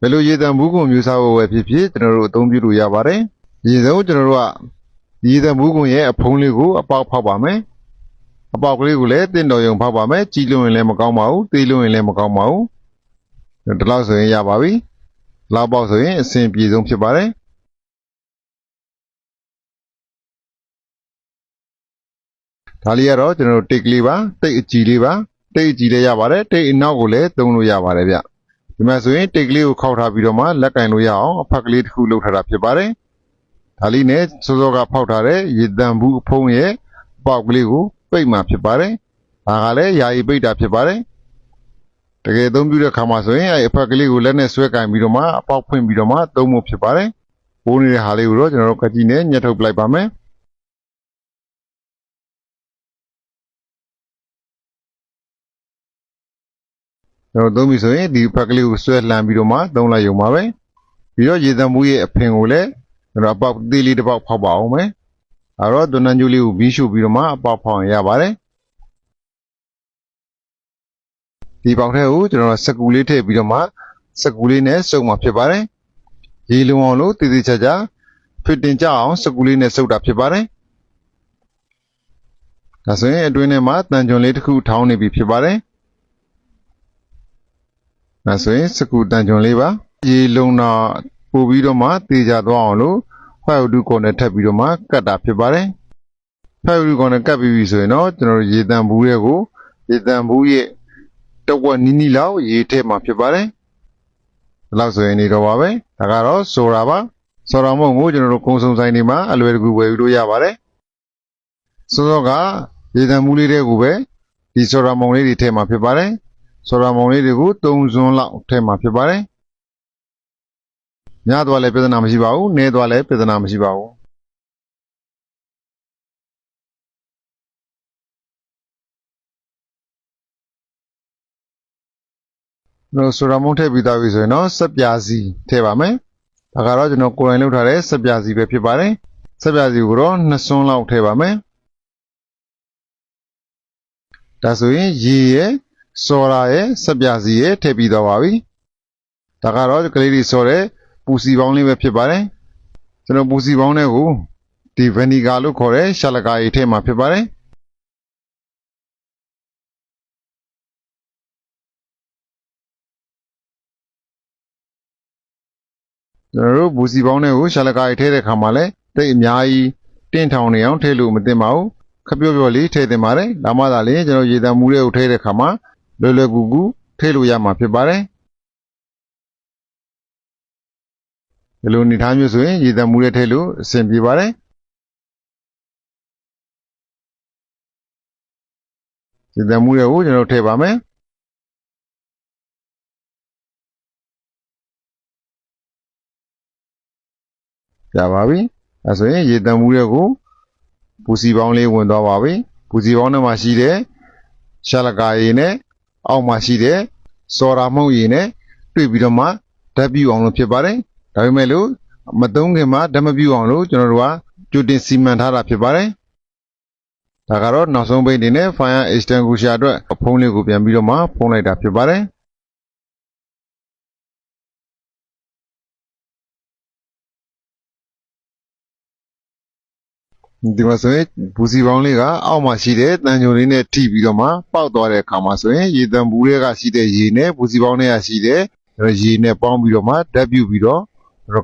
ဘယ်လိုရေတံဘူးကွန်မျိုးစားဖို့ပဲဖြစ်ဖြစ်ကျွန်တော်တို့အသုံးပြုလို့ရပါတယ်ရေဆုံးကျွန်တော်တို့ကရေတံဘူးကွန်ရဲ့အဖုံးလေးကိုအပေါက်ဖောက်ပါမယ်အပေါက်ကလေးကိုလည်းတင့်တော်ရုံဖောက်ပါမယ်ကြီးလို့ရင်လည်းမကောင်းပါဘူးသေးလို့ရင်လည်းမကောင်းပါဘူးဒီလောက်ဆိုရင်ရပါပြီလောက်ပေါက်ဆိုရင်အဆင်ပြေဆုံးဖြစ်ပါတယ်ဒါလေးကတော့ကျွန်တော်တို့တိတ်ကလေးပါတိတ်အကြီးလေးပါတိတ်အကြီးလေးရပါတယ်တိတ်အနောက်ကိုလည်းသုံးလို့ရပါတယ်ဗျ ဒီမှာဆိုရင်တိတ်ကလေးကိုခောက်ထားပြီးတော့မှလက်ကင်လို့ရအောင်အဖက်ကလေးတစ်ခုလုပ်ထားတာဖြစ်ပါတယ်။ဒါလေးနဲ့စောစောကဖောက်ထားတဲ့ရေတံဘူးအဖုံးရဲ့အပေါက်ကလေးကိုပိတ်မှဖြစ်ပါတယ်။ဒါကလည်းယာယီပိတ်တာဖြစ်ပါတယ်။တကယ်အသုံးပြုတဲ့ခါမှာဆိုရင်အဲအဖက်ကလေးကိုလက်နဲ့ဆွဲကင်ပြီးတော့မှအပေါက်ဖွင့်ပြီးတော့မှသုံးဖို့ဖြစ်ပါတယ်။ပိုးနေတဲ့ဟာလေးကိုတော့ကျွန်တော်တို့ကကြီးနဲ့ညှက်ထုတ်ပလိုက်ပါမယ်။ ကျွန်တော်သုံးပြီဆိုရင်ဒီဖက်ကလေးကိုဆွဲလှမ်းပြီးတော့မှသုံးလိုက်ရုံပါပဲပြီးတော့ရေသံမှုရဲ့အဖင်ကိုလည်းကျွန်တော်အပေါက်သေးလေးတစ်ပေါက်ဖောက်ပါအောင်မယ်အဲတော့ဒွန်နန်ကျိုးလေးကိုဘီးရှို့ပြီးတော့မှအပေါက်ဖောက်ရင်ရပါတယ်ဒီပေါက်ထဲကိုကျွန်တော်စကူလေးထည့်ပြီးတော့မှစကူလေးနဲ့စုပ်မှာဖြစ်ပါတယ်ရေလုံအောင်လို့တည်တည်ချာချာဖစ်တင်ကြအောင်စကူလေးနဲ့စုပ်တာဖြစ်ပါတယ်ဒါဆိုရင်အတွင်းထဲမှာတန်ကြွန်လေးတစ်ခုထောင်းနေပြီဖြစ်ပါတယ် ဒါဆိုရင်စကူတန်ကြွန်လေးပါရေလုံးတော့ပို့ပြီးတော့မှတေချာသွားအောင်လို့ဖိုင်ဝဒူကောနဲ့ထပ်ပြီးတော့မှကတ်တာဖြစ်ပါတယ်ဖိုင်ဝဒူကောနဲ့ကတ်ပြီးပြီဆိုရင်တော့ကျွန်တော်တို့ရေတံဘူးရဲ့ကိုရေတံဘူးရဲ့တဝက်နီးနီးလောက်ရေထည့်မှာဖြစ်ပါတယ်ဒီလောက်ဆိုရင်နေတော့ပါပဲဒါကတော့ဆိုတာပါဆိုတာမဟုတ်ဘူးကျွန်တော်တို့ကုံစုံဆိုင်တွေမှာအလွယ်တကူဝယ်ပြီးလို့ရပါတယ်စောစောကရေတံဘူးလေးတွေကိုပဲဒီဆိုတာမုံလေးတွေထည့်မှာဖြစ်ပါတယ် ဆိုရာမုံလေးတွေကို၃ဇွန်းလောက်ထည့်မှာဖြစ်ပါတယ်။ညသွားလည်းပြဿနာမရှိပါဘူး။နေသွားလည်းပြဿနာမရှိပါဘူး။ကျွန်တော်ဆိုရာမုံထည့်ပြီးသားပြီဆိုရင်တော့စက်ပြာစီထည့်ပါမယ်။ဒါကတော့ကျွန်တော်ကိုယ်တိုင်လုပ်ထားတဲ့စက်ပြာစီပဲဖြစ်ပါတယ်။စက်ပြာစီကိုတော့2ဇွန်းလောက်ထည့်ပါမယ်။ဒါဆိုရင်ရေရဲ့ စော်ရာရဲ့စက်ပြစီရဲ့ထည့်ပြီးတော့ပါပြီ။ဒါကတော့ကလေးတွေစော်တဲ့ပူစီပေါင်းလေးပဲဖြစ်ပါတယ်။ကျွန်တော်ပူစီပေါင်းတွေကိုဒီဗနီဂါလို့ခေါ်တဲ့ရှာလကာကြီးထည့်မှာဖြစ်ပါတယ်။ကျွန်တော်တို့ဘူစီပေါင်းတွေကိုရှာလကာကြီးထည့်တဲ့ခါမှာလည်းတိတ်အများကြီးတင်းထောင်နေအောင်ထည့်လို့မတင်ပါဘူး။ခပ်ပြော့ပြော့လေးထည့်တင်ပါတယ်။ဒါမှသာလေကျွန်တော်ရေတံမူတွေကိုထည့်တဲ့ခါမှာ လွယ်လွယ်ကူကူထည့်လို့ရမှာဖြစ်ပါတယ်ဒီလိုအနေထားမျိုးဆိုရင်ရေတံမှုတွေထည့်လို့အဆင်ပြေပါတယ်ရေတံမှုတွေကိုကျွန်တော်ထည့်ပါမယ်ရပါပြီအဲဆိုရင်ရေတံမှုတွေကိုပူစီပေါင်းလေးဝင်သွားပါပြီပူစီပေါင်းထဲမှာရှိတဲ့ရှာလကာရည်နဲ့ အောက်မှာရှိတဲ့စော်ရာမှုန့်ရည်နဲ့တွေ့ပြီးတော့မှဓာတ်ပြုအောင်လို့ဖြစ်ပါတယ်။ဒါပေမဲ့လို့မသုံးခင်မှာဓာတ်မပြုအောင်လို့ကျွန်တော်တို့ကကြိုတင်စီမံထားတာဖြစ်ပါတယ်။ဒါကတော့နောက်ဆုံးပိတ်အနေနဲ့ Fire Extinguisher အတွက်ဖုံးလေးကိုပြန်ပြီးတော့မှဖုံးလိုက်တာဖြစ်ပါတယ်။ ဒီမှာဆိုရင်ဘူစီပေါင်းလေးကအောက်မှာရှိတဲ့တန်ကြိုလေးနဲ့ထိပြီးတော့မှပေါက်သွားတဲ့အခါမှာဆိုရင်ရေတံဘူးတွေကရှိတဲ့ရေနဲ့ဘူစီပေါင်းတွေကရှိတဲ့ရေနဲ့ပေါင်းပြီးတော့မှဓာတ်ပြုပြီးတော့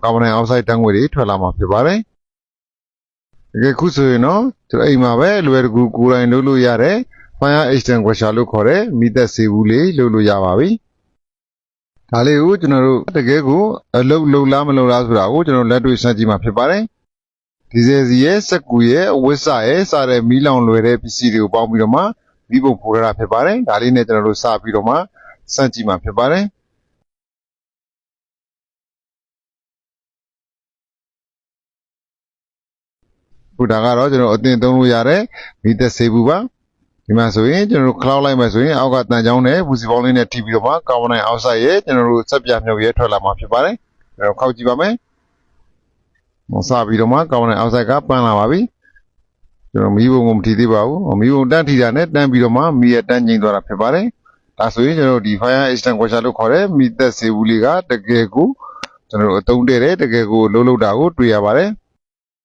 ကာဗွန်ဒိုင်အောက်ဆိုက်ဓာတ်ငွေတွေထွက်လာမှာဖြစ်ပါတယ်။တကယ်ခုဆိုရင်တော့ကျွန်တော်အိမ်မှာပဲလွယ်တကူကိုယ်တိုင်လုပ်လို့ရတဲ့ Fire Extinguisher လို့ခေါ်တဲ့မိသက်စေဘူးလေးလုပ်လို့ရပါပြီ။ဒါလေးကိုကျွန်တော်တို့တကယ်ကိုအလုပ်လုပ်လားမလုပ်လားဆိုတာကိုကျွန်တော်လက်တွေ့စမ်းကြည့်မှာဖြစ်ပါတယ်။ ဒီဇယ်စီရဲ့စက်ကူရဲ့အဝတ်စရဲ့စတဲ့မီးလောင်လွယ်တဲ့ပစ္စည်းတွေကိုပေါင်းပြီးတော့မှမိဖို့ဖိုးရတာဖြစ်ပါတယ်ဒါလေးနဲ့ကျွန်တော်တို့စပြီးတော့မှစမ်းကြည့်မှာဖြစ်ပါတယ်ခုဒါကတော့ကျွန်တော်အတင်သုံးလို့ရတဲ့မီသက်ဆေးဘူးပါဒီမှာဆိုရင်ကျွန်တော်တို့ cloud လိုက်မယ်ဆိုရင်အောက်ကတန်ချောင်းနဲ့ဘူးစီပေါင်းလေးနဲ့ထိပြီးတော့မှကာဗွန်ဒိုင်အောက်ဆိုက်ရဲ့ကျွန်တော်တို့စက်ပြမြုပ်ရဲ့ထွက်လာမှာဖြစ်ပါတယ်အဲတော့ခောက်ကြည့်ပါမယ် မစပြီးတော့မှကောင်းတဲ့အောက်ဆိုက်ကပန်းလာပါပြီကျွန်တော်မီးဘုံကိုမထီသေးပါဘူးမီးဘုံတန်းထီတာနဲ့တန်းပြီးတော့မှမီးရဲ့တန်းကျိန်သွားတာဖြစ်ပါတယ်ဒါဆိုရင်ကျွန်တော်တို့ဒီ fire extinguisher လို့ခေါ်တဲ့မိသက်စေဘူးလေးကတကယ်ကိုကျွန်တော်တို့အသုံးတည့်တယ်တကယ်ကိုလုံးလုံးတာကိုတွေ့ရပါတယ်